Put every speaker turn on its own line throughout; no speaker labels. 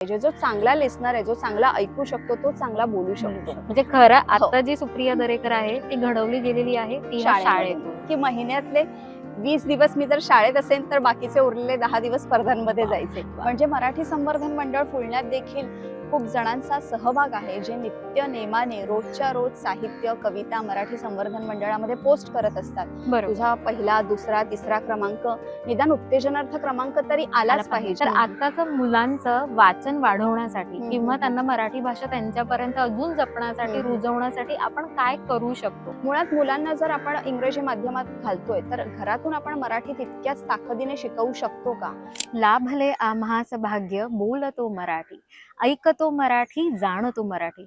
पाहिजे. जो चांगला लिस्नर आहे जो चांगला ऐकू शकतो तो चांगला बोलू शकतो.
म्हणजे खरं आता जी सुप्रिया दरेकर आहे ती घडवली गेलेली आहे ती. शाळेतून
की महिन्यातले वीस दिवस मी जर शाळेत असेल तर बाकीचे उरलेले दहा दिवस स्पर्धांमध्ये जायचे. म्हणजे मराठी संवर्धन मंडळ पुण्यात देखील खूप जणांचा सहभाग आहे जे नित्य नेमाने रोजच्या रोज साहित्य कविता मराठी संवर्धन मंडळामध्ये पोस्ट करत असतात. तुझा पहिला दुसरा तिसरा क्रमांक निदान उत्तेजनार्थ क्रमांक तरी आलाच पाहिजे.
तर आताच मुलांचं वाचन वाढवण्यासाठी किंवा. त्यांना मराठी भाषा त्यांच्यापर्यंत अजून जपण्यासाठी. रुजवण्यासाठी आपण काय करू शकतो?
मुळात मुलांना जर आपण इंग्रजी माध्यमात घालतोय तर घरातून आपण मराठी तितक्याच ताकदीने शिकवू शकतो का?
लाभले आम्हास भाग्य बोलतो मराठी. ऐकतो मराठी जाणतो मराठी.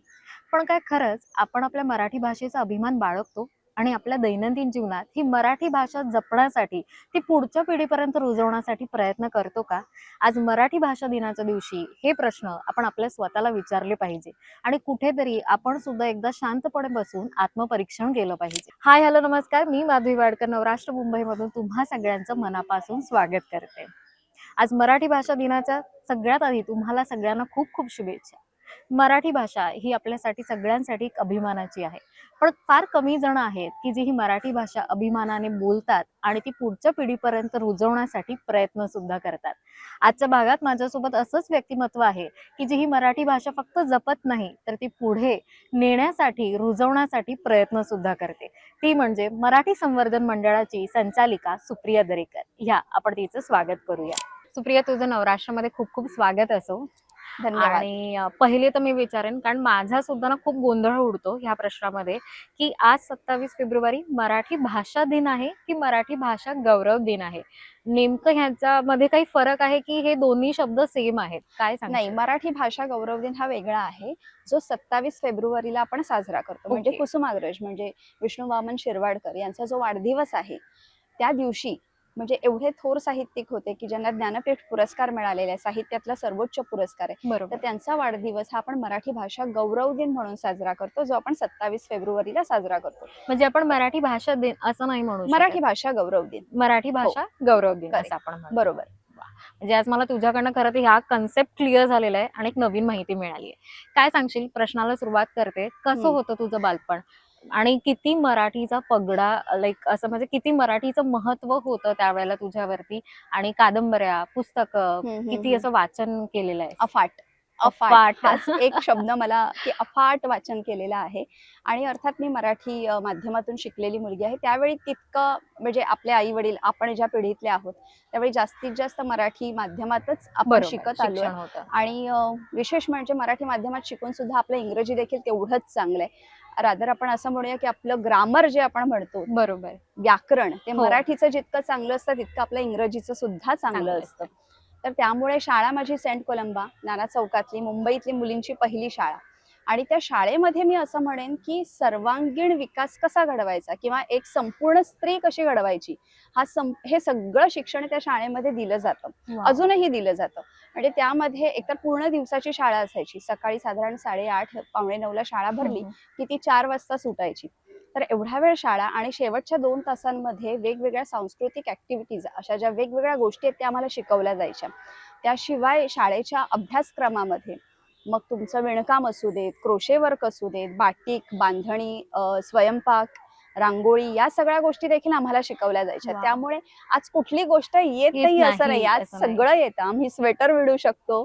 पण काय खरंच आपण आपल्या मराठी भाषेचा अभिमान बाळगतो आणि आपल्या दैनंदिन जीवनात ही मराठी भाषा जपण्यासाठी ती पुढच्या पिढीपर्यंत रुजवण्यासाठी प्रयत्न करतो का? आज मराठी भाषा दिनाच्या दिवशी हे प्रश्न आपण आपल्या स्वतःला विचारले पाहिजे आणि कुठेतरी आपण सुद्धा एकदा शांतपणे बसून आत्मपरीक्षण केलं पाहिजे. हाय हॅलो नमस्कार. मी माधवी वाडकर नवराष्ट्र मुंबईमधून तुम्हा सगळ्यांचं मनापासून स्वागत करते. आज मराठी भाषा दिनाच्या सगळ्यात आधी तुम्हाला सगळ्यांना खूप खूप शुभेच्छा. मराठी भाषा ही आपल्यासाठी सगळ्यांसाठी एक अभिमानाची आहे. पण फार कमी जण आहेत की जी ही मराठी भाषा अभिमानाने बोलतात आणि ती पुढच्या पिढीपर्यंत रुजवण्यासाठी प्रयत्न सुद्धा करतात. आजच्या भागात माझ्यासोबत असंच व्यक्तिमत्व आहे की जी ही मराठी भाषा फक्त जपत नाही तर ती पुढे नेण्यासाठी रुजवण्यासाठी प्रयत्न सुद्धा करते. ती म्हणजे मराठी संवर्धन मंडळाची संचालिका सुप्रिया दरेकर. ह्या आपण तिचं स्वागत करूया. सुप्रिया तुझं नवराष्ट्रामध्ये खूप खूप स्वागत असो.
धन्यवाद.
आणि पहिले तर मी विचारेन कारण माझा सुद्धा ना खूप गोंधळ उडतो ह्या प्रश्नामध्ये की आज सत्तावीस फेब्रुवारी मराठी भाषा दिन आहे की मराठी भाषा गौरव दिन आहे? नेमकं ह्याच्यामध्ये काही फरक आहे की हे दोन्ही शब्द सेम आहेत? काय सांग
नाही मराठी भाषा गौरव दिन हा वेगळा आहे. जो सत्तावीस फेब्रुवारीला आपण साजरा करतो. म्हणजे. कुसुमाग्रज म्हणजे विष्णू वामन शिरवाडकर यांचा जो वाढदिवस आहे त्या दिवशी म्हणजे एवढे थोर साहित्यिक होते की ज्यांना ज्ञानपीठ पुरस्कार मिळालेला आहे साहित्यातला सर्वोच्च पुरस्कार आहे. तर त्यांचा वाढदिवस हा आपण मराठी भाषा गौरव दिन म्हणून साजरा करतो जो आपण सत्तावीस फेब्रुवारीला साजरा करतो.
म्हणजे आपण मराठी भाषा दिन असं नाही म्हणू.
मराठी भाषा गौरव दिन.
मराठी भाषा गौरव दिन. असं आपण
बरोबर.
म्हणजे आज मला तुझ्याकडनं खरं तर ह्या कन्सेप्ट क्लिअर झालेला आहे आणि एक नवीन माहिती मिळाली आहे. काय सांगशील? प्रश्नाला सुरुवात करते. कसं. होतं तुझं बालपण? आणि किती मराठीचा पगडा लाईक असं म्हणजे किती मराठीचं महत्त्व होतं त्यावेळेला तुझ्यावरती? आणि कादंबऱ्या पुस्तकं किती. असं वाचन केलेलं आहे
अफाट. अफाट. हाच एक शब्द मला की अफाट वाचन केलेला आहे. आणि अर्थात मी मराठी माध्यमातून शिकलेली मुलगी आहे. त्यावेळी तितकं म्हणजे आपले आई वडील आपण ज्या पिढीतले आहोत त्यावेळी जास्तीत जास्त मराठी माध्यमातच आपण शिकत
होतं.
आणि विशेष म्हणजे मराठी माध्यमात शिकून सुद्धा आपलं इंग्रजी देखील तेवढंच चांगलं आहे रादर आपण असं म्हणूया की आपलं ग्रामर जे आपण म्हणतो
बरोबर.
व्याकरण ते
हो.
मराठीचं जितकं चांगलं असतं तितकं आपलं इंग्रजीचं सुद्धा चांगलं
चांगलं
असतं. तर त्यामुळे शाळा माझी सेंट कोलंबा नाना चौकातली मुंबईतली मुलींची पहिली शाळा. आणि त्या शाळेमध्ये मी असं म्हणेन की सर्वांगीण विकास कसा घडवायचा किंवा एक संपूर्ण स्त्री कशी घडवायची हा सं हे सगळं शिक्षण त्या शाळेमध्ये दिलं जातं. अजूनही दिलं जातं म्हणजे त्यामध्ये एकतर पूर्ण दिवसाची शाळा असायची सकाळी साधारण साडेआठ पावणे नऊला शाळा भरली. की ती चार वाजता सुटायची तर एवढ्या वेळ शाळा आणि शेवटच्या दोन तासांमध्ये वेगवेगळ्या सांस्कृतिक ऍक्टिव्हिटीज अशा ज्या वेगवेगळ्या गोष्टी आहेत त्या आम्हाला शिकवल्या जायच्या त्याशिवाय शाळेच्या अभ्यासक्रमामध्ये मग तुमचं विणकाम असू देत क्रोशे वर्क असू देत बाटिक बांधणी स्वयंपाक रांगोळी या सगळ्या गोष्टी देखील आम्हाला शिकवल्या जायच्या. त्यामुळे आज कुठली गोष्ट येत नाही. असं
नाही,
आज. सगळं येतं. आम्ही स्वेटर विणू शकतो.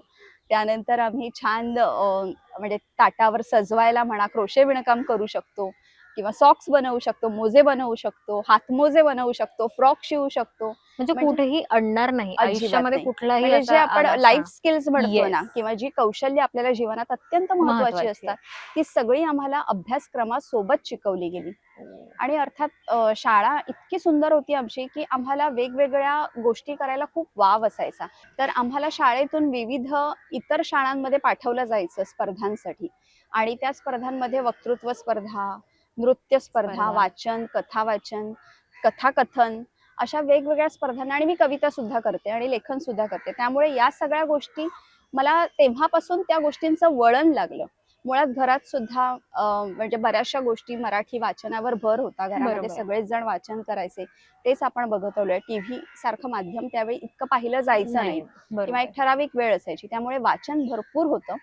त्यानंतर आम्ही छान म्हणजे ताटावर सजवायला म्हणा क्रोशे विणकाम करू शकतो. किंवा सॉक्स बनवू शकतो मोजे बनवू शकतो हातमोजे बनवू शकतो फ्रॉक शिवू शकतो
म्हणजे
म्हणजे
कुठेही अडणार नाही आयुष्यामध्ये. कुठलाही
म्हणजे जे आपण लाईफ स्किल्स म्हणतो ना. किंवा जी कौशल्य आपल्याला जीवनात अत्यंत महत्वाची असतात ती सगळी आम्हाला अभ्यासक्रमात सोबत शिकवली गेली
हो.
आणि अर्थात शाळा इतकी सुंदर होती आमची की आम्हाला वेगवेगळ्या गोष्टी करायला खूप वाव असायचा तर आम्हाला शाळेतून विविध इतर शाळांमध्ये पाठवलं जायचं स्पर्धांसाठी आणि त्या स्पर्धांमध्ये वक्तृत्व स्पर्धा नृत्य स्पर्धा. वाचन कथा वाचन कथाकथन अशा वेगवेगळ्या स्पर्धांना आणि मी कविता सुद्धा करते आणि लेखन सुद्धा करते. त्यामुळे या सगळ्या गोष्टी मला तेव्हापासून त्या गोष्टींचं वळण लागलं. मुळात घरात सुद्धा म्हणजे बऱ्याचशा गोष्टी मराठी वाचनावर भर होता घरामध्ये. सगळेच जण वाचन करायचे. तेच आपण बघत आलोय टीव्ही सारखं माध्यम त्यावेळी इतकं पाहिलं जायचं नाही किंवा एक ठराविक वेळ असायची. त्यामुळे वाचन भरपूर होतं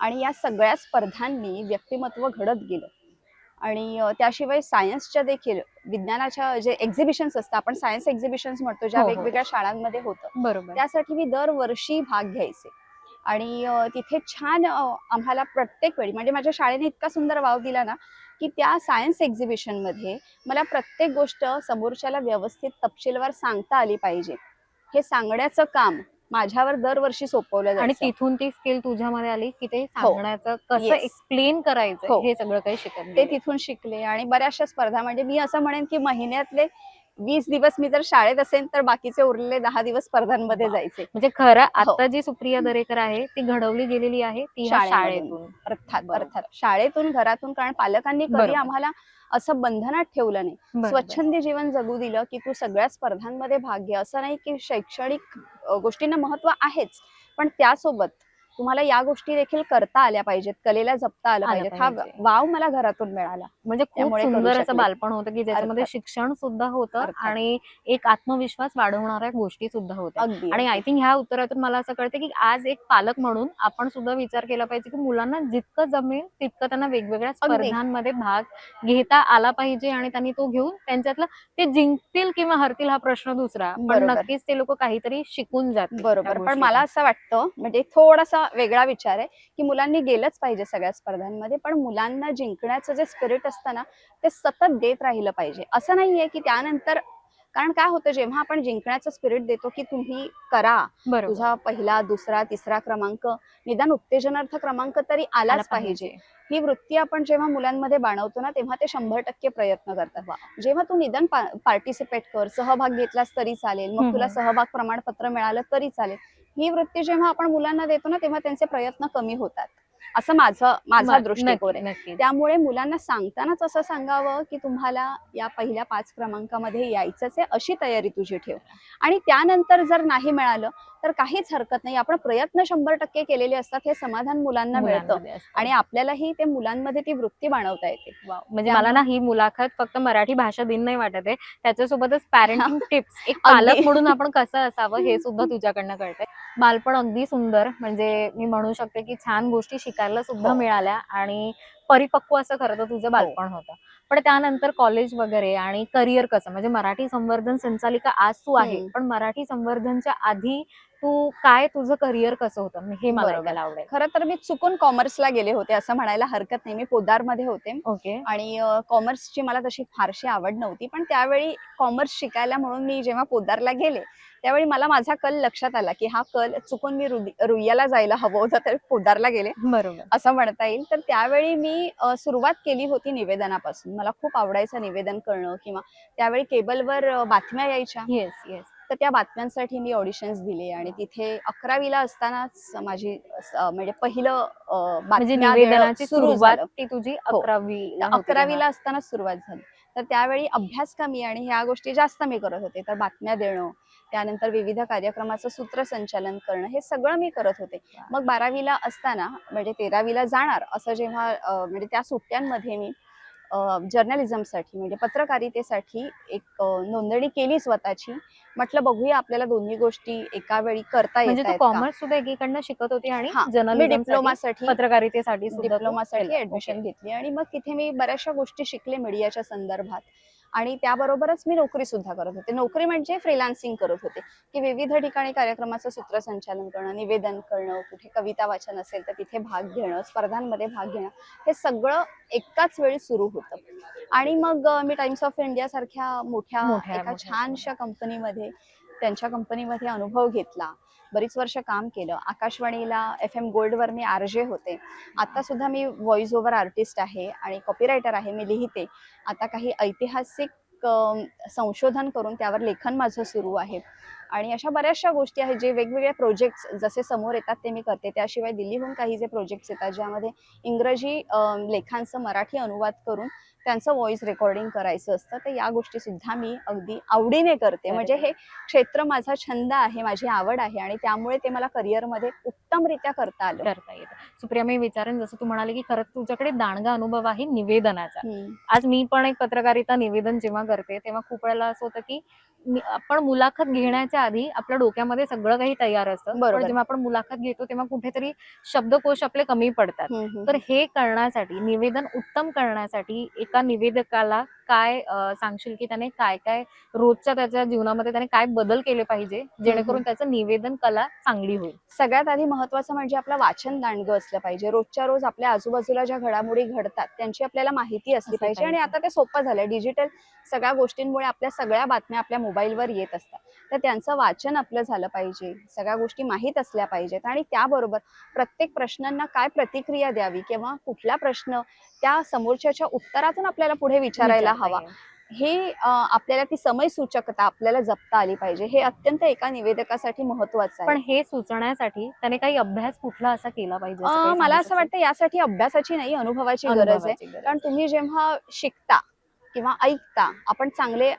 आणि या सगळ्या स्पर्धांनी व्यक्तिमत्व घडत गेलं. आणि त्याशिवाय सायन्सच्या देखील विज्ञानाच्या जे एक्झिबिशन्स असतात आपण सायन्स एक्झिबिशन्स म्हणतो ज्या
हो, हो.
वेगवेगळ्या शाळांमध्ये होतं.
बरोबर.
त्यासाठी मी दरवर्षी भाग घ्यायचे. आणि तिथे छान आम्हाला प्रत्येक वेळी म्हणजे माझ्या शाळेने इतका सुंदर वाव दिला ना की त्या सायन्स एक्झिबिशनमध्ये मला प्रत्येक गोष्ट समोरच्याला व्यवस्थित तपशीलवार सांगता आली पाहिजे. हे सांगण्याचं काम माझ्यावर दरवर्षी सोपवलं
आणि तिथून ती स्किल तुझ्यामध्ये आली की ते सांगण्याचं कसं
Yes.
एक्सप्लेन करायचं
हो.
हे सगळं काही शिकत
ते
गेली.
तिथून शिकले आणि बऱ्याचशा स्पर्धा म्हणजे मी असं म्हणेन की महिन्यातले वीस दिवस मी जर शाळेत असेल तर बाकीचे उरलेले दहा दिवस स्पर्धांमध्ये. जायचे
म्हणजे खरं
हो.
आता जी सुप्रिया दरेकर आहे ती घडवली गेलेली आहे ती. शाळेतून
अर्थात. अर्थात शाळेतून घरातून कारण पालकांनी कधी. आम्हाला असं बंधनात ठेवलं नाही. स्वच्छंदी जीवन जगू दिलं की तू सगळ्या स्पर्धांमध्ये भाग घे असं नाही की शैक्षणिक गोष्टींना महत्त्व आहेच पण त्यासोबत तुम्हाला या गोष्टी देखील करता आल्या पाहिजेत कलेला जपता आलं पाहिजे हा. वाव मला घरातून मिळाला
म्हणजे खूप सुंदर असं. बालपण होतं की ज्याच्यामध्ये. शिक्षण सुद्धा होतं. आणि एक आत्मविश्वास वाढवणाऱ्या गोष्टी सुद्धा होत्या आणि आय थिंक ह्या उत्तरातून मला असं कळतं की आज एक पालक म्हणून आपण सुद्धा विचार केला पाहिजे की मुलांना जितकं जमेल तितकं त्यांना वेगवेगळ्या. स्पर्धांमध्ये भाग घेता आला पाहिजे आणि त्यांनी तो घेऊन त्यांच्यातलं ते जिंकतील किंवा हरतील हा प्रश्न दुसरा पण. नक्कीच ते लोक काहीतरी शिकून जातील त्या
बरोबर पण. मला असं वाटतं म्हणजे थोडासा वेगळा विचार आहे की मुलांनी गेलंच पाहिजे सगळ्या स्पर्धांमध्ये पण मुलांना जिंकण्याचं जे स्पिरिट असतं ना ते सतत देत राहिलं पाहिजे. असं नाहीये की त्यानंतर कारण काय होतं जेव्हा आपण जिंकण्याचं स्पिरिट देतो की तुम्ही करा तुझा पहिला दुसरा तिसरा क्रमांक निदान उत्तेजनार्थ क्रमांक तरी
आला
आलाच पाहिजे. ही वृत्ती आपण जेव्हा मुलांमध्ये बाणवतो ना तेव्हा ते शंभर टक्के प्रयत्न करतात. जेव्हा तू निदान पार्टिसिपेट कर सहभाग घेतलास तरी चालेल मग तुला. सहभाग प्रमाणपत्र मिळालं तरी चालेल. ही वृत्ती जेव्हा आपण मुलांना देतो ना तेव्हा त्यांचे प्रयत्न कमी होतात. असं माझं माझा दृष्टिकोन आहे. त्यामुळे मुलांना सांगतानाच असं सांगावं की तुम्हाला या पहिल्या पाच क्रमांकामध्ये यायचंच आहे अशी तयारी तुझी ठेव आणि त्यानंतर जर नाही मिळालं तर काहीच हरकत नाही. आपण प्रयत्न शंभर टक्के केलेले असतात हे समाधान मुलांना मिळतं. आणि आपल्यालाही ते मुलांमध्ये ती वृत्ती बाणवता येते.
म्हणजे मला ना ही मुलाखत फक्त मराठी भाषा दिन नाही वाटत आहे. त्याच्यासोबतच पॅरेंटिंग टिप्स एक पालक. म्हणून आपण कसं असावं हे सुद्धा तुझ्याकडनं कळतंय. बालपण अगदी सुंदर. म्हणजे मी म्हणू शकते की छान गोष्टी शिकायला सुद्धा
हो.
मिळाल्या आणि परिपक्व असं खरं तर तुझं बालपण होतं. पण त्यानंतर कॉलेज वगैरे आणि करिअर कसं? म्हणजे मराठी संवर्धन संचालिका आज तू आहे. पण मराठी संवर्धनच्या आधी तू काय तुझं करिअर कसं होतं? हे मला. ऐकायला आवडेल.
खरं तर मी चुकून कॉमर्सला गेले होते असं म्हणायला हरकत नाही. मी पोदारमध्ये होते.
ओके.
आणि कॉमर्सची मला तशी फारशी आवड नव्हती. पण त्यावेळी कॉमर्स शिकायला म्हणून मी जेव्हा पोदारला गेले त्यावेळी मला माझा कल लक्षात आला की हा कल चुकून मी रुईयाला जायला हवं होतं तर पोदारला गेले.
बरोबर.
असं म्हणता येईल. तर त्यावेळी मी सुरुवात केली होती निवेदनापासून. मला खूप आवडायचं निवेदन करणं किंवा त्यावेळी केबलवर बातम्या यायच्या.
येस येस
तर त्या बातम्यांसाठी मी ऑडिशन्स दिले आणि तिथे अकरावीला असतानाच माझी म्हणजे पहिलं
म्हणजे सुरुवात ती तुझी
हो.
अकरावी
तर अकरावीला असताना सुरुवात झाली. तर त्यावेळी अभ्यास कमी आणि ह्या गोष्टी जास्त मी करत होते. तर बातम्या देणं त्यानंतर विविध कार्यक्रमाचं सूत्रसंचालन करणं हे सगळं मी करत होते. मग बारावीला असताना म्हणजे तेरावीला जाणार असं जेव्हा म्हणजे त्या सुट्ट्यांमध्ये मी जर्नलिझमसाठी म्हणजे पत्रकारितेसाठी एक नोंदणी केली स्वतःची म्हटलं बघूया आपल्याला दोन्ही गोष्टी एका वेळी करता
म्हणजे तू
येत का
कॉमर्स सुद्धा एकीकडनं शिकत होती आणि जर्नलिझम
डिप्लोमासाठी
पत्रकारितेसाठी
डिप्लोमासाठी. ऍडमिशन. घेतली आणि मग तिथे मी बऱ्याचशा गोष्टी शिकले मीडियाच्या संदर्भात आणि त्याबरोबरच मी नोकरी सुद्धा करत होते. नोकरी म्हणजे फ्रीलान्सिंग करत होते. की विविध ठिकाणी कार्यक्रमाचं सूत्रसंचालन करणं निवेदन करणं कुठे कविता वाचन असेल तर तिथे भाग घेणं स्पर्धांमध्ये भाग घेणं हे सगळं एकाच वेळी सुरू होतं. आणि मग मी टाइम्स ऑफ इंडिया सारख्या मोठ्या एका छानशा कंपनीमध्ये त्यांच्या कंपनीमध्ये अनुभव घेतला. बरीच वर्ष काम केलं. आकाशवाणीला एफ एम गोल्डवर मी आर जे होते. आता सुद्धा मी व्हॉइस ओव्हर आर्टिस्ट आहे आणि कॉपीरायटर आहे मी लिहिते. आता काही ऐतिहासिक संशोधन करून त्यावर लेखन माझं सुरू आहे. आणि अशा बऱ्याचशा गोष्टी आहेत जे वेगवेगळे प्रोजेक्ट्स जसे समोर येतात ते मी करते. त्याशिवाय दिल्लीहून काही जे प्रोजेक्ट्स येतात ज्यामध्ये इंग्रजी लेखांचं मराठी अनुवाद करून त्यांचं व्हॉइस रेकॉर्डिंग करायचं असतं तर या गोष्टी सुद्धा मी अगदी आवडीने करते. म्हणजे हे क्षेत्र माझा छंद आहे माझी आवड आहे आणि त्यामुळे ते मला करिअरमध्ये उत्तमरित्या करता आलं.
करता येतं. सुप्रिया मी विचारेन जसं तू म्हणाले की खरंच तुझ्याकडे दांडगा अनुभव आहे निवेदनाचा. आज मी पण एक पत्रकारिता निवेदन जेव्हा करते तेव्हा खूप वेळेला असं होतं की आपण मुलाखत घेण्याच्या आधी आपल्या डोक्यामध्ये सगळं काही तयार असतं.
बरोबर.
जेव्हा आपण मुलाखत घेतो तेव्हा कुठेतरी शब्दकोश आपले कमी पडतात. तर हे करण्यासाठी निवेदन उत्तम करण्यासाठी एका निवेदकाला काय सांगशील की त्याने काय काय रोजच्या त्याच्या जीवनामध्ये त्याने काय बदल केले पाहिजे जेणेकरून त्याचं निवेदन कला चांगली होईल?
सगळ्यात आधी महत्वाचं म्हणजे आपलं वाचन दांडगं असलं पाहिजे. रोजच्या रोज आपल्या आजूबाजूला ज्या घडामोडी घडतात त्यांची आपल्याला माहिती असली पाहिजे. आणि. आता ते सोपं झालंय. डिजिटल सगळ्या गोष्टींमुळे आपल्या सगळ्या बातम्या आपल्या मोबाईलवर येत असतात. तर त्यांचं वाचन आपलं झालं पाहिजे. सगळ्या गोष्टी माहीत असल्या पाहिजेत. आणि त्याबरोबर प्रत्येक प्रश्नांना काय प्रतिक्रिया द्यावी किंवा कुठला प्रश्न त्या समोरच्याच्या उत्तरातून आपल्याला पुढे विचारायला हवा. हे आपल्याला ती समय सूचकता आपल्याला जपता आली पाहिजे. हे अत्यंत एका निवेदकासाठी महत्वाचं आहे.
पण हे सुचण्यासाठी त्याने काही अभ्यास कुठला असा केला पाहिजे
मला असं? वाटतं यासाठी अभ्यासाची नाही अनुभवाची गरज आहे. कारण तुम्ही जेव्हा शिकता किंवा ऐकता आपण चांगले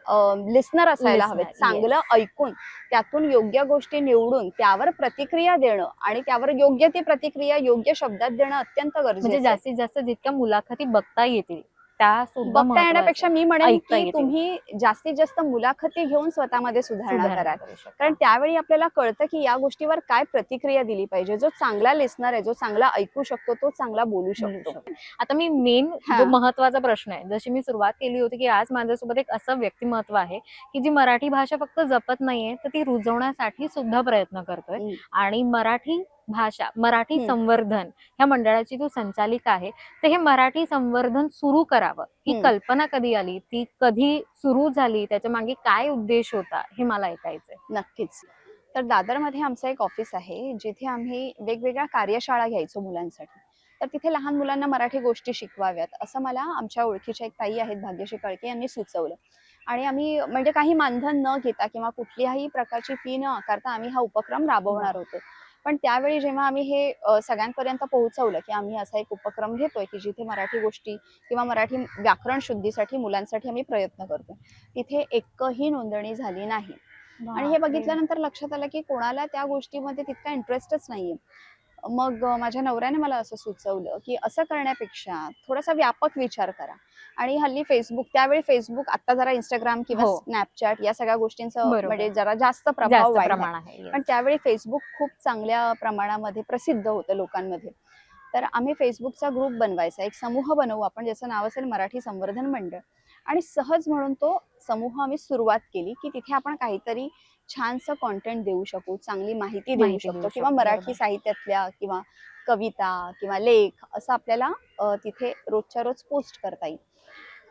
लिस्नर असायला हवेत चांगलं ऐकून त्यातून योग्य गोष्टी निवडून त्यावर प्रतिक्रिया देणं आणि त्यावर योग्य ती प्रतिक्रिया योग्य शब्दात देणं अत्यंत
म्हणजे
गरजेचं आहे.
जास्तीत जास्त जितक्या मुलाखती बघता येतील त्या
बघता येण्यापेक्षा मी म्हणेन की. तुम्ही जास्तीत जास्त मुलाखती घेऊन स्वतःमध्ये सुधारणा
सुधारणा
करा
करू शकता.
कारण त्यावेळी आपल्याला कळतं की या गोष्टीवर काय प्रतिक्रिया दिली पाहिजे जो चांगला लिस्नर आहे जो चांगला ऐकू शकतो तो चांगला बोलू शकतो.
आता मी मेन. जो महत्त्वाचा प्रश्न आहे जशी मी सुरुवात केली होती की आज माझ्यासोबत एक असं व्यक्तिमत्व आहे की जी मराठी भाषा फक्त जपत नाहीये तर ती रुजवण्यासाठी सुद्धा प्रयत्न करतोय. आणि मराठी भाषा मराठी. संवर्धन ह्या मंडळाची तू संचालिका आहे तर हे मराठी संवर्धन सुरू करावं. ही. कल्पना कधी आली? ती कधी सुरू झाली? त्याच्यामागे काय उद्देश होता? हे मला ऐकायचंय.
नक्कीच. तर दादरमध्ये आमचं एक ऑफिस आहे जिथे आम्ही वेगवेगळ्या कार्यशाळा घ्यायचो मुलांसाठी. तर तिथे लहान मुलांना मराठी गोष्टी शिकवाव्यात असं मला आमच्या ओळखीच्या एक ताई आहेत भाग्यश्री कळके यांनी सुचवलं. आणि आम्ही म्हणजे काही मानधन न घेता किंवा कुठल्याही प्रकारची फी न आकारता आम्ही हा उपक्रम राबवणार होतो. पण त्यावेळी जेव्हा आम्ही हे सगळ्यांपर्यंत पोहोचवलं की आम्ही असा एक उपक्रम घेतोय की जिथे मराठी गोष्टी किंवा मराठी व्याकरण शुद्धीसाठी मुलांसाठी आम्ही प्रयत्न करतोय. तिथे एकही नोंदणी झाली नाही. आणि हे बघितल्यानंतर लक्षात आलं की कोणाला त्या गोष्टीमध्ये तितका इंटरेस्टच नाहीये. मग माझ्या नवऱ्याने मला असं सुचवलं की असं करण्यापेक्षा थोडासा व्यापक विचार करा. आणि हल्ली फेसबुक त्यावेळी फेसबुक आता जरा इंस्टाग्राम किंवा
हो.
स्नॅपचॅट या सगळ्या गोष्टींचं
बरोबर.
म्हणजे जरा जास्त प्रभाव
जास्त. प्रमाण आहे yes.
पण त्यावेळी फेसबुक खूप चांगल्या प्रमाणामध्ये प्रसिद्ध होतं लोकांमध्ये तर आम्ही फेसबुकचा ग्रुप बनवायचा एक समूह बनवू आपण ज्याचं नाव असेल मराठी संवर्धन मंडळ आणि सहज म्हणून तो समूह आम्ही सुरुवात केली की तिथे आपण काहीतरी छानसं कॉन्टेंट देऊ शकू चांगली माहिती देऊ
माहिती देऊ
शकतो किंवा मराठी
बरोबर.
साहित्यातल्या किंवा कविता किंवा लेख असं आपल्याला अ, तिथे रोजच्या रोज पोस्ट करता येईल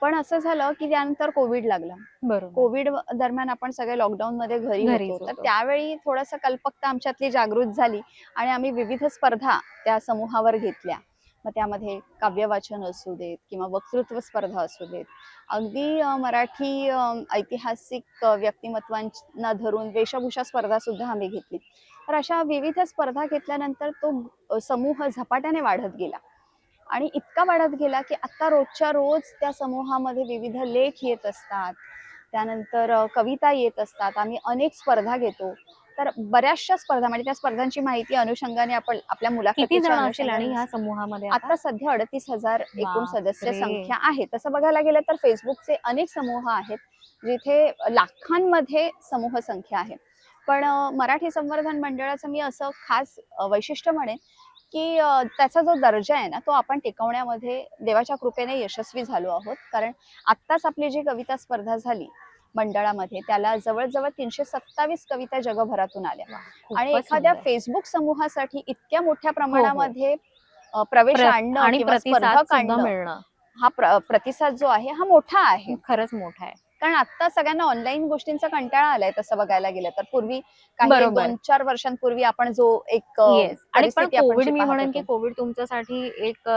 पण असं झालं की त्यानंतर कोविड लागला.
बरोबर.
कोविड दरम्यान आपण सगळे लॉकडाऊन मध्ये घरी होतो. तर. त्यावेळी थोडस कल्पकता आमच्यातली जागृत झाली आणि आम्ही विविध स्पर्धा त्या समूहावर घेतल्या. मग त्यामध्ये काव्य वाचन असू देत किंवा वक्तृत्व स्पर्धा असू देत. अगदी मराठी ऐतिहासिक व्यक्तिमत्वांना धरून वेशभूषा स्पर्धा सुद्धा आम्ही घेतली. तर अशा विविध स्पर्धा घेतल्यानंतर तो समूह झपाट्याने वाढत गेला. आणि इतका वाढत गेला की आता रोजच्या रोज त्या समूहामध्ये विविध लेख येत असतात. त्यानंतर कविता येत असतात. आम्ही अनेक स्पर्धा घेतो. तर बऱ्याचशा स्पर्धा म्हणजे त्या स्पर्धांची माहिती अनुषंगाने आपण आपल्या मुलाखतीच्या
समूहामध्ये आता?
सध्या अडतीस हजार एकूण सदस्य. संख्या आहे. तसं बघायला गेलं तर फेसबुकचे अनेक समूह आहेत जिथे लाखांमध्ये समूह संख्या आहे. पण मराठी संवर्धन मंडळाचं मी असं खास वैशिष्ट्य म्हणेन की त्याचा जो दर्जा आहे ना तो आपण टिकवण्यामध्ये देवाच्या कृपेने यशस्वी झालो आहोत. कारण आत्ताच आपली जी कविता स्पर्धा झाली मंडळामध्ये त्याला जवळजवळ तीनशे सत्तावीस कविता जगभरातून आल्या. आणि एखाद्या. फेसबुक समूहासाठी इतक्या मोठ्या प्रमाणामध्ये अ, प्रवेश
प्र-
आणणं
आणि
स्पर्धा काढणं हा प्र- प्रतिसाद जो आहे हा मोठा आहे.
खरंच मोठा आहे.
कारण आता सगळ्यांना ऑनलाईन गोष्टींचा कंटाळा आलाय तसं बघायला गेलं तर पूर्वी काही. दोन चार वर्षांपूर्वी आपण जो एक
आणि पण कोविड मी म्हणेन की. कोविड तुमच्यासाठी एक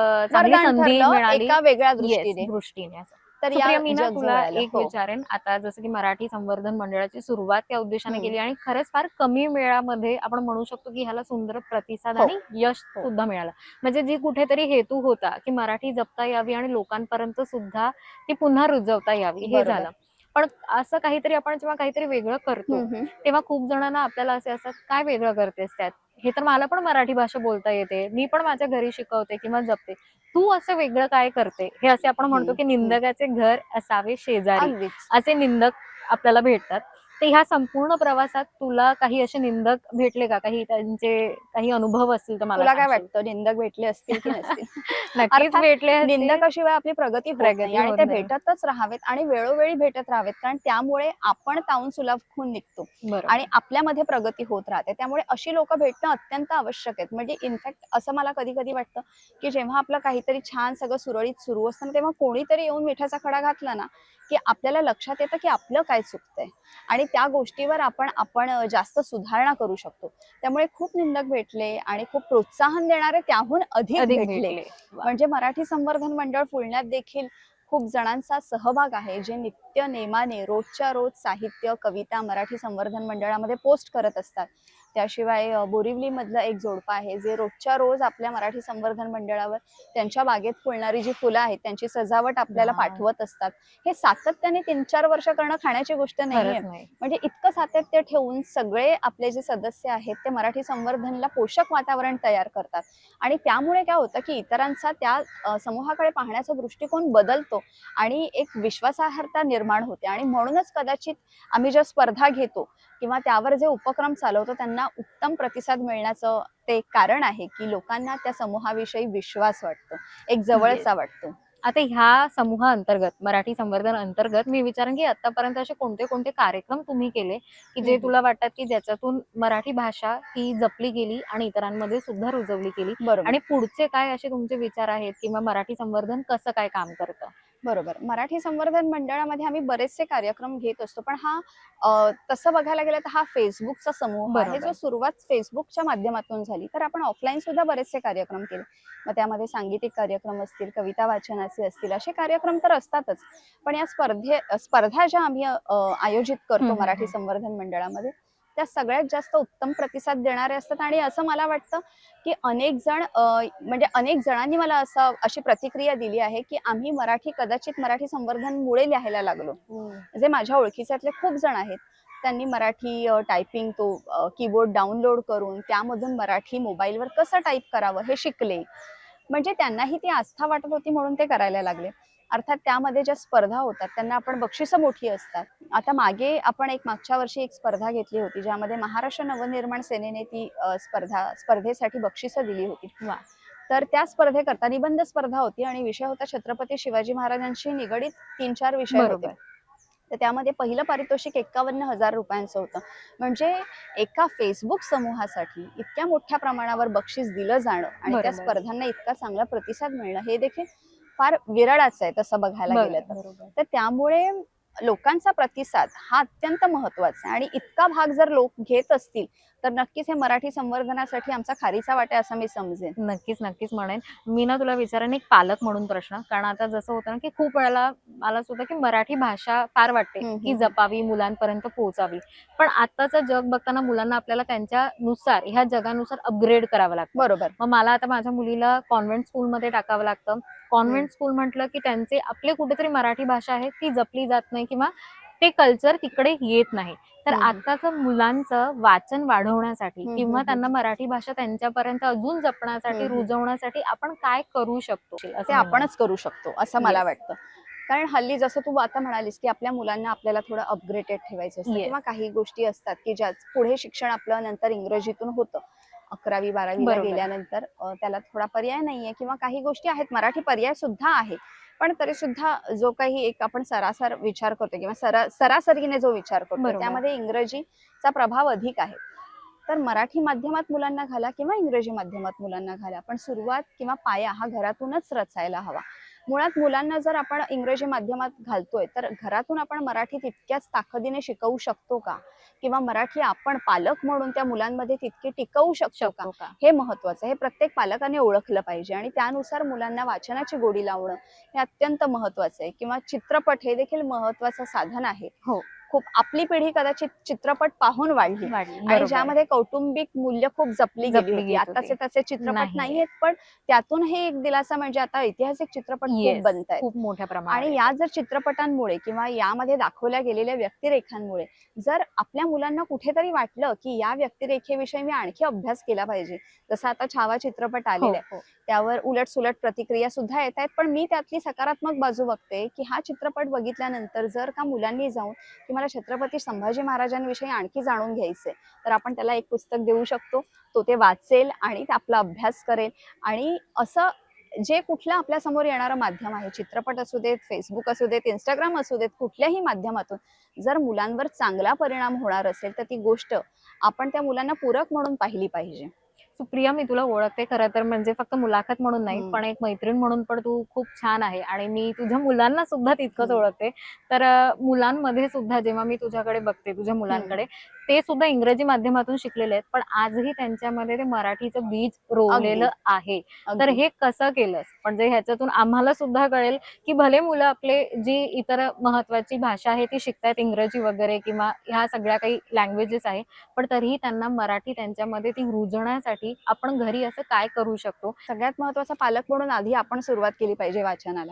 एका वेगळ्या दृष्टीने
दृष्टीने.
तर या
मी ना तुला. एक
हो.
विचारेन आता जसं की मराठी संवर्धन मंडळाची सुरुवात त्या उद्देशाने. केली आणि खरंच फार कमी वेळामध्ये आपण म्हणू शकतो की ह्याला सुंदर प्रतिसाद
हो.
आणि यश. सुद्धा मिळालं म्हणजे जी कुठेतरी हेतू होता की मराठी जपता यावी आणि लोकांपर्यंत सुद्धा ती पुन्हा रुजवता यावी हे. झालं पण असं काहीतरी आपण जेव्हा काहीतरी वेगळं करतो. तेव्हा खूप जणांना आपल्याला असे असतात काय वेगळं करतेस त्यात? हे तर मला पण मराठी भाषा बोलता येते मी पण माझ्या घरी शिकवते किंवा जपते. तू असं वेगळं काय करते? हे असे आपण म्हणतो की. निंदकाचे घर असावे शेजारी. असे निंदक आपल्याला भेटतात. तर ह्या संपूर्ण प्रवासात तुला काही असे निंदक भेटले का काही त्यांचे काही अनुभव असतील तर मला
तुला काय
सांगशील?
वाटतं निंदक भेटले असतील की नसतील
नक्कीच
अर्थात
भेटले असतील.
निंदकाशिवाय आपली प्रगती
प्रगती
आणि
होत
ते
नाही.
भेटतच राहावेत आणि वेळोवेळी भेटत राहावेत कारण त्यामुळे आपण ताऊन सुलाखून निघतो
बरोबर.
आणि आपल्यामध्ये प्रगती होत राहते त्यामुळे अशी लोक भेटणं अत्यंत आवश्यक आहेत म्हणजे इनफॅक्ट असं मला कधी कधी वाटतं की जेव्हा आपलं काहीतरी छान सगळं सुरळीत सुरू असतं ना, तेव्हा कोणीतरी येऊन मिठाचा खडा घातला ना की आपल्याला लक्षात येतं की आपलं काय चुकतंय आणि त्या गोष्टीवर आपण आपण जास्त सुधारणा करू शकतो. त्यामुळे खूप निंदक भेटले आणि खूप प्रोत्साहन देणारे त्याहून अधिक भेटले. म्हणजे मराठी संवर्धन मंडळ पुण्यात देखील खूप जणांचा सहभाग आहे जे नित्य नेमाने रोजच्या रोज साहित्य कविता मराठी संवर्धन मंडळामध्ये पोस्ट करत असतात. त्याशिवाय बोरिवलीमधलं एक जोडपं आहे जे रोजच्या रोज आपल्या मराठी संवर्धन मंडळावर त्यांच्या बागेत फुलणारी जी फुलं आहेत त्यांची सजावट आपल्याला. पाठवत असतात. हे सातत्याने तीन चार वर्ष करणं खाण्याची गोष्ट नाहीये.
नाही.
म्हणजे इतकं सातत्य ठेवून सगळे आपले जे सदस्य आहेत ते मराठी संवर्धनला पोषक वातावरण तयार करतात. आणि त्यामुळे काय होतं की इतरांचा त्या समूहाकडे पाहण्याचा दृष्टिकोन बदलतो आणि एक विश्वासार्हता निर्माण होते. आणि म्हणूनच कदाचित आम्ही ज्या स्पर्धा घेतो किंवा त्यावर जे उपक्रम चालवतो त्यांना उत्तम प्रतिसाद मिळण्याचं ते कारण आहे की लोकांना त्या समूहाविषयी विश्वास वाटतो एक जवळचा वाटतो.
आता ह्या समूहा अंतर्गत मराठी संवर्धन अंतर्गत मी विचारेन की आतापर्यंत असे कोणते कोणते कार्यक्रम तुम्ही केले की जे. तुला वाटतात की ज्याच्यातून मराठी भाषा ही जपली गेली आणि इतरांमध्ये सुद्धा रुजवली गेली?
बरोबर.
आणि पुढचे काय असे तुमचे विचार आहेत किंवा मराठी संवर्धन कसं काय काम करतं?
बरोबर मराठी संवर्धन मंडळामध्ये आम्ही बरेचसे कार्यक्रम घेत असतो पण हा तसं बघायला गेलं तर हा फेसबुकचा समूह आहे. जो सुरुवात फेसबुकच्या माध्यमातून झाली तर आपण ऑफलाईन सुद्धा बरेचसे कार्यक्रम केले मग त्यामध्ये सांगीतिक कार्यक्रम असतील कविता वाचनाचे असतील असे कार्यक्रम तर असतातच पण या स्पर्धे स्पर्धा ज्या आम्ही आयोजित करतो मराठी. संवर्धन मंडळामध्ये त्या सगळ्यात जास्त उत्तम प्रतिसाद देणारे असतात. आणि असं मला वाटतं की अनेक जण म्हणजे अनेक जणांनी मला असं अशी प्रतिक्रिया दिली आहे की आम्ही मराठी कदाचित मराठी संवर्धनमुळे लिहायला लागलो. जे माझ्या ओळखीच्यातले खूप जण आहेत त्यांनी मराठी टायपिंग तो कीबोर्ड डाउनलोड करून त्यामधून मराठी मोबाईलवर कसं टाईप करावं हे शिकले. म्हणजे त्यांनाही ती आस्था वाटत होती म्हणून ते करायला लागले. अर्थात त्यामध्ये ज्या स्पर्धा होतात त्यांना आपण बक्षिसं मोठी असतात. आता मागे आपण एक मागच्या वर्षी एक स्पर्धा घेतली होती ज्यामध्ये महाराष्ट्र नवनिर्माण सेनेने ती स्पर्धा स्पर्धेसाठी बक्षिसं दिली होती. तर त्या स्पर्धेकरता निबंध स्पर्धा होती आणि विषय होता छत्रपती शिवाजी महाराजांशी निगडीत तीन चार विषय होते. तर त्यामध्ये पहिलं पारितोषिक एक्कावन्न हजार रुपयांचं होतं. म्हणजे एका फेसबुक समूहासाठी इतक्या मोठ्या प्रमाणावर बक्षीस दिलं जाणं आणि त्या. स्पर्धांना इतका चांगला प्रतिसाद मिळणं हे देखील फार विरळाच आहे तसं बघायला गेलं तर. तर त्यामुळे लोकांचा प्रतिसाद हा अत्यंत महत्त्वाचा आहे. आणि इतका भाग जर लोक घेत असतील तर नक्कीच हे मराठी संवर्धनासाठी आमचा खारीचा वाटा असं मी समजेन.
नक्कीच नक्कीच म्हणेन. मी ना तुला विचारेन एक पालक म्हणून प्रश्न. कारण आता जसं होतं ना की खूप वेळेला मला सुद्धा की मराठी भाषा फार वाटते की. जपावी मुलांपर्यंत पोहोचावी. पण आताचं जग बघताना मुलांना आपल्याला त्यांच्यानुसार ह्या जगानुसार अपग्रेड करावं लागतं.
बरोबर.
मग मला आता माझ्या मुलीला कॉन्व्हेंट स्कूलमध्ये टाकावं लागतं. कॉन्व्हेंट स्कूल म्हटलं की त्यांचे आपले कुठेतरी मराठी भाषा आहे ती जपली जात नाही किंवा ते कल्चर तिकडे येत नाही तर. आताचं मुलांचं वाचन वाढवण्यासाठी किंवा त्यांना मराठी भाषा त्यांच्यापर्यंत अजून जपण्यासाठी. रुजवण्यासाठी आपण काय करू शकतो असं.
आपणच करू शकतो असं मला. वाटतं कारण हल्ली जसं तू आता म्हणालीस की आपल्या मुलांना आपल्याला थोडं अपग्रेडेड ठेवायचं असतं. किंवा काही गोष्टी असतात की ज्या पुढे शिक्षण आपलं नंतर इंग्रजीतून होतं अकरावी बारावीला. गेल्यानंतर त्याला थोडा पर्याय नाहीये किंवा काही गोष्टी आहेत मराठी पर्याय सुद्धा आहे पण तरी सुद्धा जो काही एक आपण सरासर विचार करतो किंवा सरा सरासरीने जो विचार करतो. त्यामध्ये इंग्रजीचा प्रभाव अधिक आहे तर मराठी माध्यमात मुलांना घाला किंवा इंग्रजी माध्यमात मुलांना घाला पण सुरुवात किंवा पाया हा घरातूनच रचायला हवा मुळात मुलांना जर आपण इंग्रजी माध्यमात घालतोय तर घरातून आपण मराठी तितक्याच ताकदीने शिकवू शकतो का? किंवा मराठी आपण पालक म्हणून त्या मुलांमध्ये तितकी टिकवू शकतो का?
शकतो का?
हे महत्वाचं हे प्रत्येक पालकाने ओळखलं पाहिजे आणि त्यानुसार मुलांना वाचनाची गोडी लावणं हे अत्यंत महत्वाचं आहे. किंवा चित्रपट हे देखील महत्वाचं साधन आहे.
हो.
खूप आपली पिढी कदाचित चित्रपट पाहून वाढली. आणि. ज्यामध्ये कौटुंबिक मूल्य खूप जपली गेली होती आताचे. तसे चित्रपट
नाही.
नाहीयेत पण त्यातूनही एक दिलासा म्हणजे आता ऐतिहासिक चित्रपट खूप बनत
खूप मोठ्या प्रमाणात
आणि या जर चित्रपटांमुळे किंवा यामध्ये दाखवल्या गेलेल्या व्यक्तिरेखांमुळे जर आपल्या मुलांना कुठेतरी वाटलं की या व्यक्तिरेखेविषयी मी आणखी अभ्यास केला पाहिजे जसं आता छावा चित्रपट
हो,
आलेला आहे
हो.
त्यावर उलट सुलट प्रतिक्रिया सुद्धा येत आहेत पण मी त्यातली सकारात्मक बाजू बघते की हा चित्रपट बघितल्यानंतर जर का मुलांनी जाऊन की मला छत्रपती संभाजी महाराजांविषयी आणखी जाणून घ्यायचंय. तर आपण त्याला एक पुस्तक देऊ शकतो. तो ते वाचेल आणि आपला अभ्यास करेल. आणि असं जे कुठलं आपल्यासमोर येणारं माध्यम आहे चित्रपट असू देत फेसबुक असू देत इंस्टाग्राम असू देत कुठल्याही माध्यमातून जर मुलांवर चांगला परिणाम होणार असेल तर ती गोष्ट आपण त्या मुलांना पूरक म्हणून पाहिली पाहिजे.
सुप्रिया मी तुला ओळखते खरं तर म्हणजे फक्त मुलाखत म्हणून नाही. पण एक मैत्रीण म्हणून पण तू खूप छान आहे आणि मी तुझ्या मुलांना सुद्धा तितकंच. ओळखते तर मुलांमध्ये सुद्धा जेव्हा मी तुझ्याकडे बघते तुझ्या मुलांकडे ते सुद्धा इंग्रजी माध्यमातून शिकलेले आहेत पण आजही त्यांच्यामध्ये ते मराठीचं बीज रोवलेलं आहे. तर. हे कसं केलंस? म्हणजे ह्याच्यातून आम्हाला सुद्धा कळेल की भले मुलं आपले जी इतर महत्वाची भाषा आहे ती शिकतायत इंग्रजी वगैरे किंवा ह्या सगळ्या काही लँग्वेजेस आहे पण तरीही त्यांना मराठी त्यांच्यामध्ये ती रुजवण्यासाठी आपण घरी असं काय करू शकतो?
सगळ्यात महत्त्वाचा पालक म्हणून आधी आपण सुरुवात केली पाहिजे वाचनाला.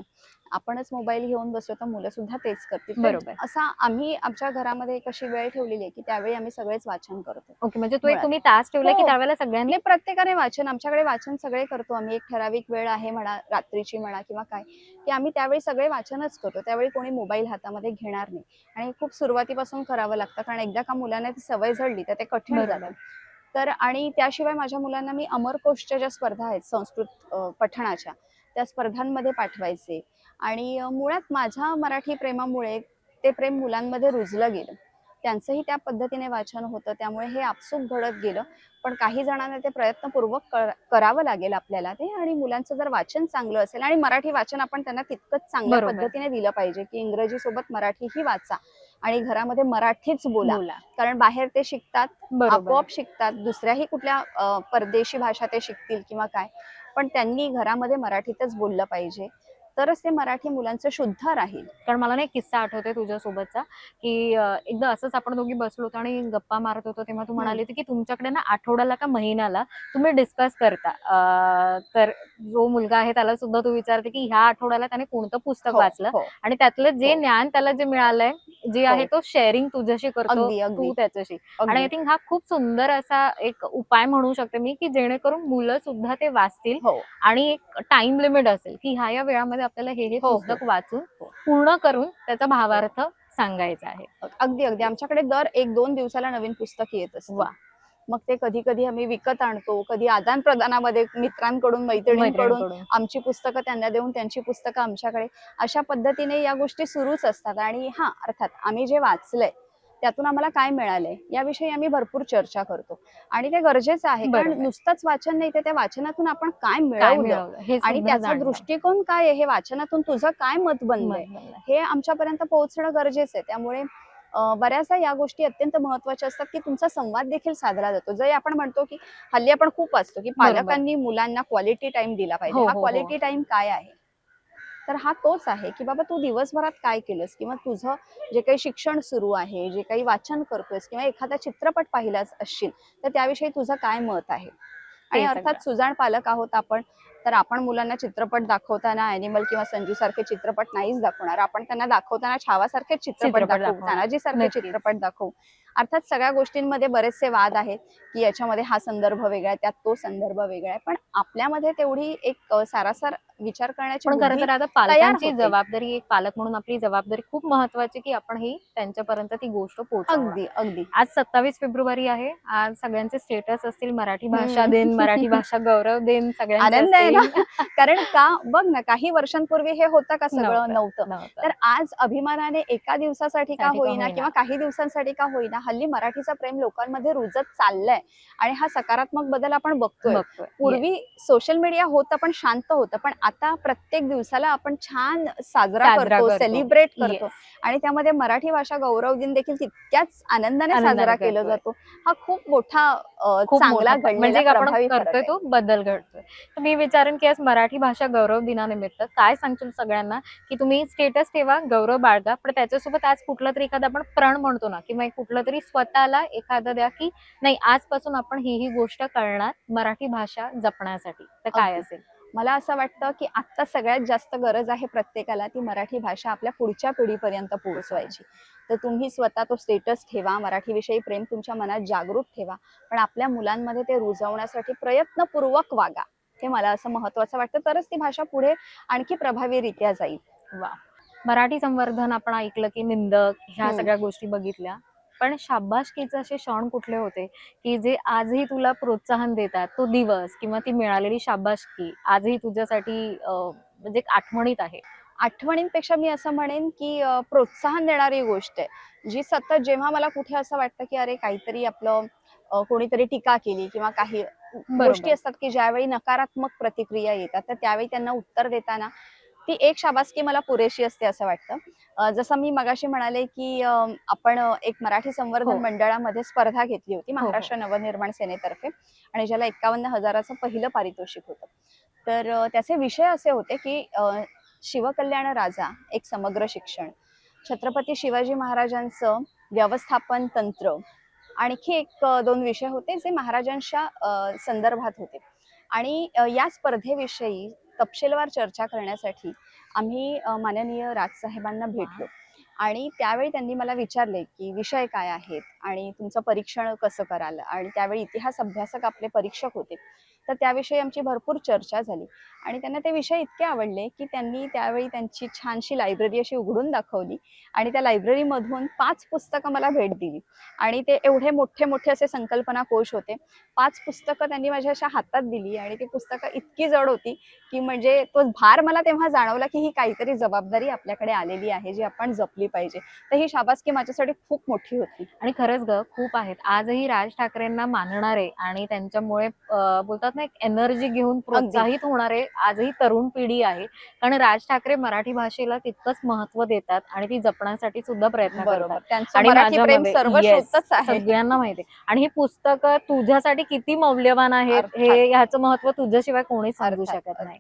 आपणच मोबाईल घेऊन बसलो तर मुलं सुद्धा तेच करतील.
बरोबर.
असा आम्ही आमच्या घरामध्ये एक अशी वेळ ठेवलेली आहे की त्यावेळी आम्ही सगळेच वाचन करतो
ओके म्हणजे तू एक. तुम्ही तास ठेवला की
हो.
त्यावेळेला सगळ्यांनी?
म्हणजे प्रत्येकाने वाचन आमच्याकडे वाचन सगळे करतो आम्ही. एक ठराविक वेळ आहे म्हणा रात्रीची म्हणा किंवा काय. की आम्ही त्यावेळी सगळे वाचनच करतो. त्यावेळी कोणी मोबाईल हातामध्ये घेणार नाही. आणि खूप सुरुवातीपासून करावं लागतं. कारण एकदा का मुलांना ती सवय जडली तर ते कठीण. जातं. तर आणि त्याशिवाय माझ्या मुलांना मी अमरकोशच्या ज्या स्पर्धा आहेत संस्कृत पठणाच्या त्या स्पर्धांमध्ये पाठवायचे. आणि मुळात माझ्या मराठी प्रेमामुळे ते प्रेम मुलांमध्ये रुजलं गेलं. त्यांचंही त्या पद्धतीने वाचन होतं त्यामुळे हे आपसूक घडत गेलं. पण काही जणांना ते प्रयत्नपूर्वक कर- करावं लागेल आपल्याला ते आणि मुलांचं जर वाचन चांगलं असेल आणि मराठी वाचन आपण त्यांना तितकंच चांगल्या. पद्धतीने दिलं पाहिजे की इंग्रजी सोबत मराठीही वाचा आणि घरामध्ये मराठीच बोला.
बोला.
कारण बाहेर ते शिकतात आपोआप शिकतात दुसऱ्याही कुठल्या परदेशी भाषा ते शिकतील किंवा काय. पण त्यांनी घरामध्ये मराठीतच बोललं पाहिजे. तरच ते मराठी मुलांचं शुद्ध राहील
कारण मला ना एक किस्सा आठवतोय तुझ्यासोबतचा की एकदा असंच आपण दोघी बसलो होतो आणि गप्पा मारत होतो तेव्हा तू म्हणाली होती की तुमच्याकडे ना आठवड्याला का महिन्याला तुम्ही डिस्कस करता तर जो मुलगा आहे त्याला सुद्धा तू विचारते की ह्या आठवड्याला त्याने कोणतं पुस्तक
हो,
वाचलं
हो.
आणि त्यातलं जे
हो.
ज्ञान त्याला जे मिळालंय जे आहे तो शेअरिंग तुझ्याशी करतो. तू त्याच्याशी आणि. आय थिंक हा खूप सुंदर असा एक उपाय म्हणू शकते मी की जेणेकरून मुलं सुद्धा ते वाचतील आणि एक टाइम लिमिट असेल की ह्या या वेळामध्ये आपल्याला हे हे
हो, हो.
पुस्तक वाचून. पूर्ण करून त्याचा भावार्थ सांगायचा आहे
अगदी अगदी आमच्याकडे दर एक दोन दिवसाला नवीन पुस्तक येत असतं
वा.
मग ते कधी कधी आम्ही विकत आणतो कधी आदान प्रदानामध्ये मित्रांकडून मैत्रिणीकडून. आमची पुस्तकं त्यांना देऊन त्यांची पुस्तकं आमच्याकडे अशा पद्धतीने या गोष्टी सुरूच असतात आणि हा अर्थात आम्ही जे वाचलंय त्यातून आम्हाला काय मिळालंय याविषयी आम्ही भरपूर चर्चा करतो आणि ते गरजेचं आहे. कारण नुसतंच वाचन नाही तर त्या वाचनातून आपण काय मिळवलं
हे
आणि त्याचा. दृष्टिकोन काय आहे हे वाचनातून तुझं काय मत बनलंय. हे आमच्यापर्यंत पोहोचणं गरजेचं आहे त्यामुळे बऱ्याचदा या गोष्टी अत्यंत महत्त्वाच्या असतात की तुमचा संवाद देखील साधला जातो जरी आपण म्हणतो की हल्ली आपण खूप वाचतो की. पालकांनी मुलांना क्वालिटी टाइम दिला पाहिजे
हो,
हा
हो, हो.
क्वालिटी टाइम काय आहे तर हा तोच आहे की बाबा तू दिवसभरात काय केलंस किंवा तुझं जे काही शिक्षण सुरू आहे जे काही वाचन करतोयस किंवा एखादा चित्रपट पाहिलाच असशील तर त्याविषयी तुझं काय मत आहे आणि अर्थात. सुजाण पालक आहोत आपण तर आपण मुलांना चित्रपट दाखवताना अॅनिमल किंवा संजू सारखे चित्रपट नाहीच दाखवणार आपण त्यांना दाखवताना छावासारखे चित्रपट दाखवू. तानाजी सारखे. चित्रपट दाखवू अर्थात सगळ्या गोष्टींमध्ये बरेचसे वाद आहेत की याच्यामध्ये हा संदर्भ वेगळा आहे त्यात तो संदर्भ वेगळा आहे पण आपल्यामध्ये तेवढी एक सारासार विचार करण्याची
खरं तर आता पालकांची. जबाबदारी एक पालक म्हणून आपली जबाबदारी खूप महत्वाची की आपण ही त्यांच्यापर्यंत ती गोष्ट पोहोचवणार
अगदी अगदी
आज सत्तावीस फेब्रुवारी आहे आज सगळ्यांचे स्टेटस असतील मराठी भाषा. दिन मराठी भाषा गौरव दिन असतील.
कारण का बघ ना काही वर्षांपूर्वी हे होतं का सगळं
नव्हतं.
तर आज अभिमानाने एका दिवसासाठी का होईना. किंवा काही दिवसांसाठी का होईना हल्ली मराठीचा प्रेम लोकांमध्ये रुजत चाललंय आणि हा सकारात्मक बदल आपण बघतोय पूर्वी सोशल मीडिया होतं पण शांत होतं पण आता प्रत्येक दिवसाला आपण छान साजरा करतो. सेलिब्रेट. करतो आणि त्यामध्ये मराठी भाषा गौरव दिन देखील तितक्याच आनंदाने साजरा केला. जातो हा खूप मोठा चांगला
म्हणजे आपण करतोय. तो बदल घडतोय तर मी विचारेन की आज मराठी भाषा गौरव दिनानिमित्त काय सांगशील सगळ्यांना की तुम्ही स्टेटस ठेवा गौरव बाळगा पण त्याच्यासोबत आज कुठला तरी एखादा आपण प्रण म्हणतो ना किंवा कुठलं तरी स्वतःला एखादं द्या की नाही आजपासून आपण ही ही गोष्ट करणार मराठी भाषा जपण्यासाठी. तर काय. असेल?
मला असं वाटतं की आता सगळ्यात जास्त गरज आहे प्रत्येकाला ती मराठी भाषा आपल्या पुढच्या पिढीपर्यंत पोहोचवायची. तर तुम्ही स्वतः तो स्टेटस ठेवा मराठीविषयी प्रेम तुमच्या मनात जागरूक ठेवा पण आपल्या मुलांमध्ये ते रुजवण्यासाठी प्रयत्नपूर्वक वागा. हे मला असं महत्वाचं वाटतं. तरच ती भाषा पुढे आणखी प्रभावीरित्या जाईल.
वा मराठी संवर्धन आपण ऐकलं की निंदक ह्या
हम्म.
सगळ्या गोष्टी बघितल्या. पण शाबासकीचे असे क्षण कुठले होते की जे आजही तुला प्रोत्साहन देतात? तो दिवस किंवा ती मिळालेली शाबासकी आजही तुझ्यासाठी म्हणजे आठवणीत आहे.
आठवणींपेक्षा मी असं म्हणेन की प्रोत्साहन देणारी गोष्ट आहे. जी सतत जेव्हा मला कुठे असं वाटतं की अरे काहीतरी आपलं कोणीतरी टीका केली किंवा काही गोष्टी असतात की ज्यावेळी नकारात्मक प्रतिक्रिया येतात तर त्यावेळी त्यांना उत्तर देताना ती एक शाबासकी मला पुरेशी असते असं वाटतं. जसं मी मगाशी म्हणाले की आपण एक मराठी संवर्धन
हो.
मंडळामध्ये स्पर्धा घेतली होती महाराष्ट्र नवनिर्माण सेनेतर्फे आणि ज्याला एकावन्न हजाराचं पहिलं पारितोषिक होतं. तर त्याचे विषय असे होते की शिवकल्याण राजा एक समग्र शिक्षण छत्रपती शिवाजी महाराजांचं व्यवस्थापन तंत्र आणखी एक दोन विषय होते जे महाराजांच्या संदर्भात होते. आणि या स्पर्धेविषयी तपशीलवार चर्चा करण्यासाठी आम्ही माननीय राजसाहेबांना भेटलो. आणि त्यावेळी त्यांनी मला विचारले की विषय काय आहेत आणि तुमचं परीक्षण कसं कराल? आणि त्यावेळी इतिहास अभ्यासक आपले परीक्षक होते. तर त्याविषयी आमची भरपूर चर्चा झाली. आणि त्यांना ते विषय इतके आवडले की त्यांनी त्यावेळी त्यांची छानशी लायब्ररी अशी उघडून दाखवली आणि त्या लायब्ररीमधून पाच पुस्तकं मला भेट दिली. आणि ते एवढे मोठे मोठे असे संकल्पना कोश होते. पाच पुस्तकं त्यांनी माझ्या अशा हातात दिली आणि ती पुस्तकं इतकी जड होती की म्हणजे तो भार मला तेव्हा जाणवला की ही काहीतरी जबाबदारी आपल्याकडे आलेली आहे जी आपण जपली पाहिजे. तर ही शाबासकी माझ्यासाठी खूप मोठी होती.
आणि खरंच ग खूप आहेत. आजही राज ठाकरेंना मानणारे आणि त्यांच्यामुळे बोलतात ना एक एनर्जी घेऊन प्रोत्साहित होणारे आजही तरुण पिढी आहे. कारण राज ठाकरे मराठी भाषेला तितकंच महत्त्व देतात आणि ती जपण्यासाठी सुद्धा प्रयत्न करतात. आणि सगळ्यांना माहिती आहे. आणि ही पुस्तकं तुझ्यासाठी किती मौल्यवान आहेत. हे ह्याचं महत्त्व तुझ्याशिवाय कोणीच समजू
अर्थात,
शकत नाही.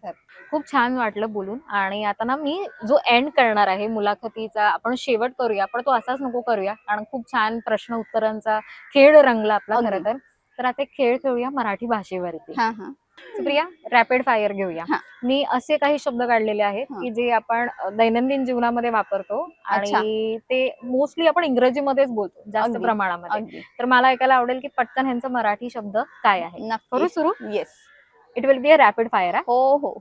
खूप छान वाटलं बोलून. आणि आता ना मी जो एंड करणार आहे मुलाखतीचा आपण शेवट करूया पण तो असाच नको करूया. कारण खूप छान प्रश्न उत्तरांचा खेळ रंगला आपला. खरं तर. तर आता एक खेळ खेळूया मराठी भाषेवरती.
हा हा.
सुप्रिया रॅपिड फायर घेऊया.
हा.
मी असे काही शब्द काढलेले आहेत
हा.
की जे आपण दैनंदिन जीवनामध्ये वापरतो आणि ते मोस्टली आपण इंग्रजीमध्येच बोलतो जास्त
अगदी.
प्रमाणामध्ये.
अगदी.
तर मला ऐकायला आवडेल की पटकन ह्यांचं मराठी शब्द काय आहे. करू
नक्की
सुरू?
Yes
it will be a rapid fire
हो? हो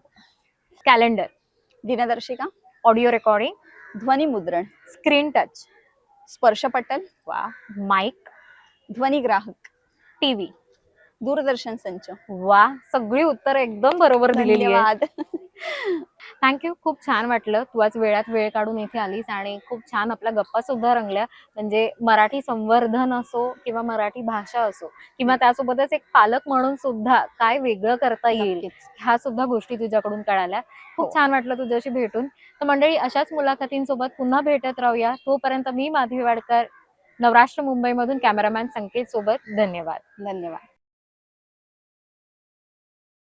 कॅलेंडर
दिनदर्शिका.
ऑडिओ रेकॉर्डिंग
ध्वनी मुद्रण.
स्क्रीन टच
स्पर्शपटल
वा माईक
ध्वनी ग्राहक.
टीव्ही.
दूरदर्शन संच.
वा सगळी उत्तर एकदम बरोबर दिलेली आहे. थँक्यू खूप छान वाटलं. तू आज वेळात वेळ काढून इथे आलीस आणि खूप छान आपल्या गप्पा सुद्धा रंगल्या. म्हणजे मराठी संवर्धन असो किंवा मराठी भाषा असो किंवा त्यासोबतच एक पालक म्हणून सुद्धा काय वेगळं करता येईल. ह्या सुद्धा गोष्टी तुझ्याकडून कळाल्या. खूप
हो.
छान वाटलं तुझ्याशी भेटून. तर मंडळी अशाच मुलाखतींसोबत पुन्हा भेटत राहूया. तोपर्यंत मी माधवी वाडकर नवराष्ट्र मुंबईमधून कॅमेरामॅन संकेत सोबत धन्यवाद.
धन्यवाद.